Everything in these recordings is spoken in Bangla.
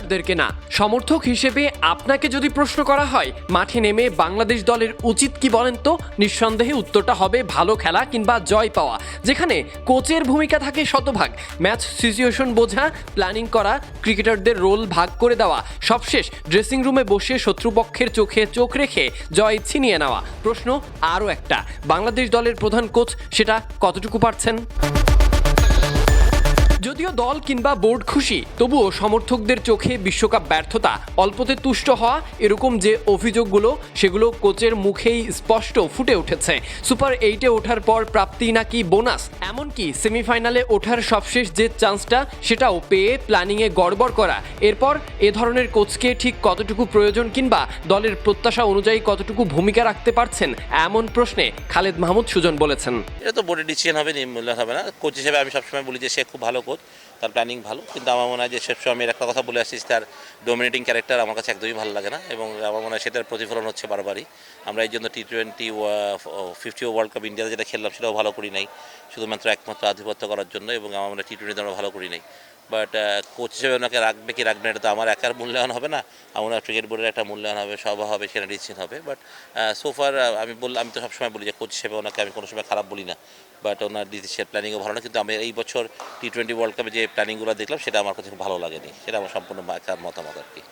ক্রিকেটারদেরকে না। সমর্থক হিসেবে আপনাকে যদি প্রশ্ন করা হয়, মাঠে নেমে বাংলাদেশ দলের উচিত কি বলেন তো? নিঃসন্দেহে উত্তরটা হবে ভালো খেলা কিংবা জয় পাওয়া। যেখানে কোচের ভূমিকা থাকে শতভাগ। ম্যাচ সিচুয়েশন বোঝা, প্ল্যানিং করা, ক্রিকেটারদের রোল ভাগ করে দেওয়া। সবশেষ ড্রেসিং রুমে বসে শত্রুপক্ষের চোখে চোখ রেখে জয় ছিনিয়ে নেওয়া। প্রশ্ন আরও একটা। বাংলাদেশ দলের প্রধান কোচ সেটা কতটুকু পারছেন? যদিও দল কিংবা বোর্ড খুশি, তবুও সমর্থকদের চোখে বিশ্বকাপ ব্যর্থতা, অল্পতে তুষ্ট হওয়া এরকম যে অভিযোগগুলো, সেগুলো কোচের মুখেই স্পষ্ট ফুটে উঠেছে। সুপার এইটে ওঠার পর প্রাপ্তি নাকি বোনাস? এমনকি সেমিফাইনালে ওঠার সবশেষ যে চান্সটা, সেটাও পেয়ে প্ল্যানিংয়ে গড়বড় করা। এরপর এ ধরনের কোচকে ঠিক কতটুকু প্রয়োজন কিংবা দলের প্রত্যাশা অনুযায়ী কতটুকু ভূমিকা রাখতে পারছেন? এমন প্রশ্নে খালেদ মাহমুদ সুজন বলেছেন। এটা তো বোর্ডের ডিসিশন হবে হবে না। কোচ হিসেবে আমি সবসময় বলি যে সে খুব ভালো কোচ তার প্ল্যানিং ভালো। কিন্তু আমার মনে হয় যে সবসময় আমি একটা কথা বলে আসছি তার ডোমিনেটিং ক্যারেক্টার আমার কাছে একদমই ভালো লাগে না এবং আমার মনে হয় সেটার প্রতিফলন হচ্ছে বারবারই। আমরা এই জন্য T twenty fifty world cup ইন্ডিয়াতে যেটা খেললাম সেটাও ভালো করি নাই। শুধুমাত্র একমাত্র আধিপত্য করার জন্য এবং আমার মনে হয় টি টোয়েন্টিতে আমরা ভালো করি নাই। বাট কোচ হিসেবে ওনাকে রাখবে কি রাখবে এটা তো আমার একার মূল্যায়ন হবে না। আমার ক্রিকেট বোর্ডের একটা মূল্যায়ন হবে সভা হবে, সেটা ডিসিশন হবে। বাট সোফার আমি বললাম আমি তো সবসময় বলি যে কোচ হিসেবে ওনাকে আমি কোনো সময় খারাপ বলি না। বাট, ওনার ডিসিশন প্ল্যানিংও ভালো না, কিন্তু আমি এই বছর টি টোয়েন্টি ওয়ার্ল্ড কাপে যে প্ল্যানিংগুলো দেখলাম, সেটা আমার কাছে ভালো লাগেনি। সেটা আমার সম্পূর্ণ একার মতামত আর কি।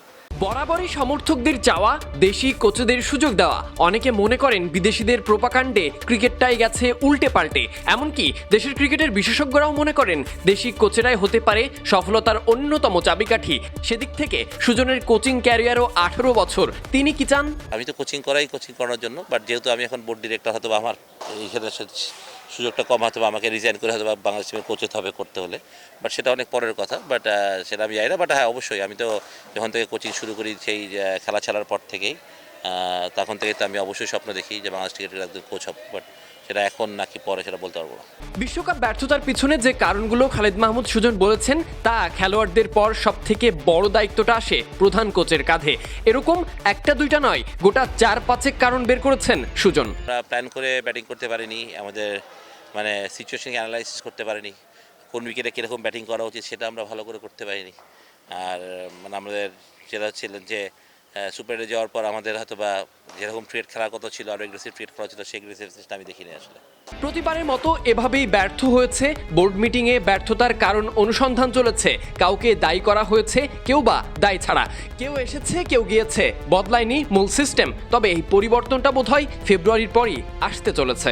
বরাবরই সমর্থকদের চাওয়া, দেশি কোচদের সুযোগ দেওয়া। অনেকে মনে করেন বিদেশিদের প্রোপাকাণ্ডে ক্রিকেটটাই গেছে উল্টে পাল্টে এমনকি দেশের ক্রিকেটের বিশেষজ্ঞরাও মনে করেন দেশি কোচেরাই হতে পারে সফলতার অন্যতম চাবিকাঠি। সেদিক থেকে সুজনের কোচিং ক্যারিয়ারও আঠেরো বছর। তিনি কি চান? আমি তো কোচিং করাই কোচিং করার জন্য, বাট যেহেতু আমি এখন বোর্ড ডিরেক্টর হয়তো আমার এইখানে সুযোগটা কম হয়তো বা আমাকে রিজাইন করে হয়তো বা বাংলাদেশ টিমের কোচ হতে হবে করতে হলে। বাট সেটা অনেক পরের কথা বাট সেটা আমি জানি না বাট হ্যাঁ অবশ্যই। আমি তো যখন থেকে কোচিং শুরু করি সেই খেলা খেলার পর থেকেই তখন থেকে তো আমি অবশ্যই স্বপ্ন দেখি যে বাংলাদেশ ক্রিকেটের একজন কোচ হব বাট সেটা এখন নাকি পরে সেটা বলতে পারব না। বিশ্বকাপ ব্যর্থতার পিছনে যে কারণগুলো খালেদ মাহমুদ সুজন বলেছেন তা খেলোয়াড়দের পর সব থেকে বড় দায়িত্বটা আসে প্রধান কোচের কাঁধে। এরকম একটা দুইটা নয় গোটা চার পাঁচেক কারণ বের করেছেন সুজন। প্ল্যান করে ব্যাটিং করতে পারিনি আমাদের মানে সিচুয়েশনকে অ্যানালাইসিস করতে পারিনি, কোন উইকেটে কীরকম ব্যাটিং করা উচিত সেটা আমরা ভালো করে করতে পারিনি। আর মানে আমাদের যেটা ছিলেন যে সুপার যাওয়ার পর আমাদের হয়তো বা যেরকম ক্রিকেট খেলার কথা ছিল আরও এগ্রেসিভ ক্রিকেট করা ছিল, সেই এগ্রেসিভনেসটা আমি দেখিনি আসলে। প্রতিবারের মতো এভাবেই ব্যর্থ হয়েছে বোর্ড মিটিংয়ে ব্যর্থতার কারণ অনুসন্ধান চলেছে। কাউকে দায়ী করা হয়েছে, কেউ বা দায়ী ছাড়া। কেউ এসেছে, কেউ গিয়েছে, বদলায়নি মূল সিস্টেম তবে এই পরিবর্তনটা বোধহয় ফেব্রুয়ারির পরই আসতে চলেছে।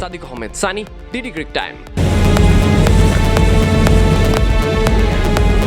Sadiq Ahmed Sunny DD crick time.